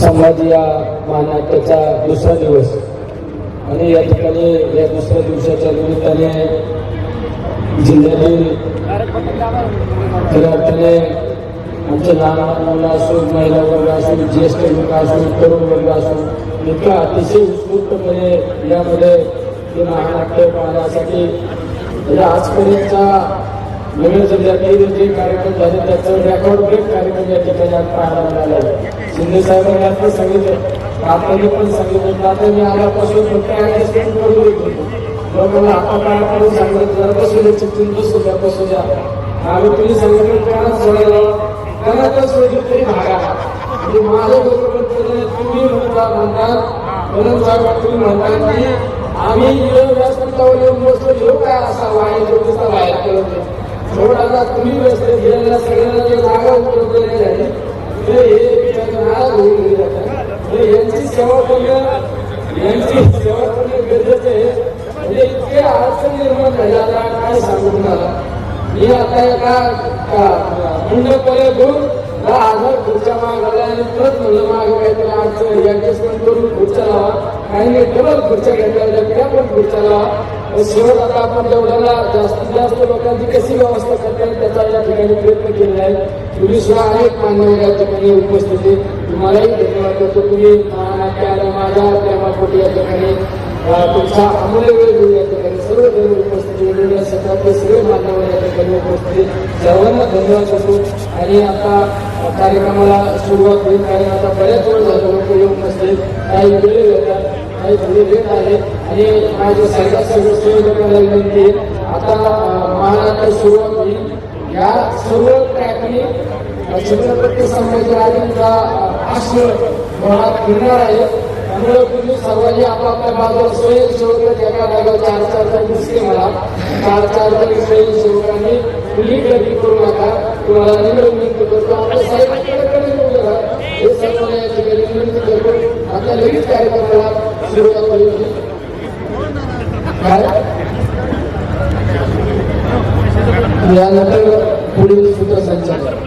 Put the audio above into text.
संभाजी या मानाट्याचा दुसरा दिवस. आणि या ठिकाणी या दुसऱ्या दिवसाच्या निमित्ताने जिल्ह्यातील खऱ्या अर्थाने आमचे लहान मुलं असो महिला वर्ग असो ज्येष्ठ लोक असो तरुण वर्ग असो इतका अतिशय उत्स्फूर्तपणे यामध्ये ते महानाट्य पाहण्यासाठी म्हणजे आजपर्यंतचा नवीन जिल्ह्यातील जे कार्यक्रम झाले त्याचं रेकॉर्ड ब्रेक कार्यक्रम या ठिकाणी आज पाहायला मिळाला आहे. शिंदे साहेबांनी आता सांगितलं. आपण पण सांगितलं. आता मी आल्यापासून फक्त ऍडजस्टमेंट करून देतो मग मला आता काय करून सांगितलं? जरा बसू दे चिकटून बसू द्या बसू द्या आम्ही तुम्ही सांगितलं त्यांना सोडायला त्यांना म्हणजे तर सोडली तरी भागा. आणि माझे डोकं तुम्ही म्हणता म्हणतात म्हणून साहेब तुम्ही म्हणतात की आम्ही इकडे व्यासपीठावर येऊन बसलो. ह्यो काय असा वाया ज्योतिषा बाहेर केलं थोडा आता तुम्ही व्यस्त गेलेल्या सगळ्यांना जे जागा उपलब्ध यांची सेवा करणं यांची सेवा करणं गरजेचं आहे. म्हणजे इतके अडचण निर्माण झाल्या आता काय सांगू तुम्हाला. मी आता एका मंडपाला घेऊन दहा हजार खुर्च्या मागायला आणि परत म्हणलं मागे काहीतरी अडचण ऍडजस्टमेंट करून खुर्च्या लावा. काही नाही डबल खुर्च्या घेतल्या त्या पण खुर्च्या लावा. शेवट आता आपण जेवढ्याला जास्तीत जास्त लोकांची कशी व्यवस्था करता येईल त्याचा या ठिकाणी प्रयत्न केलेला आहे. तुम्ही सुद्धा अनेक मान्यवर या ठिकाणी उपस्थित आहे. तुम्हालाही धन्यवाद करतो. तुम्ही नाट्याला माझ्या प्रेमापोटी या ठिकाणी तुमचा अमूल्य वेळ देऊन या ठिकाणी सर्व जण उपस्थित वेगवेगळ्या क्षेत्रातले सगळे मान्यवर या ठिकाणी उपस्थित. सर्वांना धन्यवाद करतो. आणि आता कार्यक्रमाला सुरुवात होईल कारण आता बऱ्याच वेळ झालं लोक येऊन नसते काही वेळ येतात काही थोडे लेट आहे. आणि माझ्या सरकार सदस्य लोकांना विनंती आता महाराष्ट्र सुरुवात होईल. या सर्व ट्रॅकने छत्रपती संभाजीराजेंचा आश्रय मुळात फिरणार आहे. त्यामुळे तुम्ही सर्वांनी आपापल्या बाजूला स्वयंसेवक एका जागा चार चार तर दिसते मला. चार चार जण स्वयंसेवकांनी कुणी गर्दी करू नका. तुम्हाला निवड विनंती करतो आपल्या साहेबांकडे येऊ हे सर्व या ठिकाणी विनंती करतो. आता लगेच कार्यक्रमाला सुरुवात होईल काय यानंतर पुढील सूत्रसंचालन